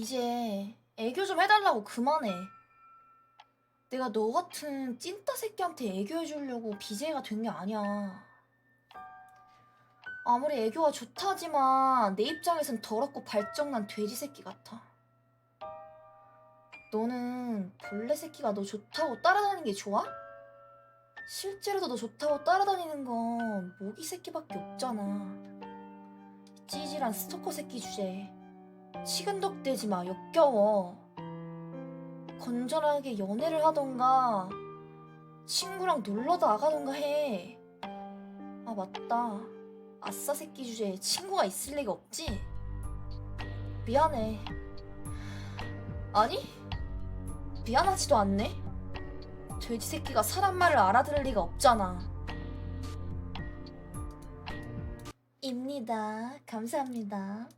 이제 애교 좀 해달라고 그만해. 내가 너 같은 찐따 새끼한테 애교해주려고 BJ가 된 게 아니야. 아무리 애교가 좋다지만 내 입장에선 더럽고 발정난 돼지 새끼 같아. 너는 벌레 새끼가 너 좋다고 따라다니는 게 좋아? 실제로도 너 좋다고 따라다니는 건 모기 새끼밖에 없잖아. 찌질한 스토커 새끼 주제. 치근덕대지 마, 역겨워. 건전하게 연애를 하던가, 친구랑 놀러 나가던가 해. 아, 맞다. 아싸 새끼 주제에 친구가 있을 리가 없지? 미안해. 아니? 미안하지도 않네? 돼지 새끼가 사람 말을 알아들을 리가 없잖아. 입니다. 감사합니다.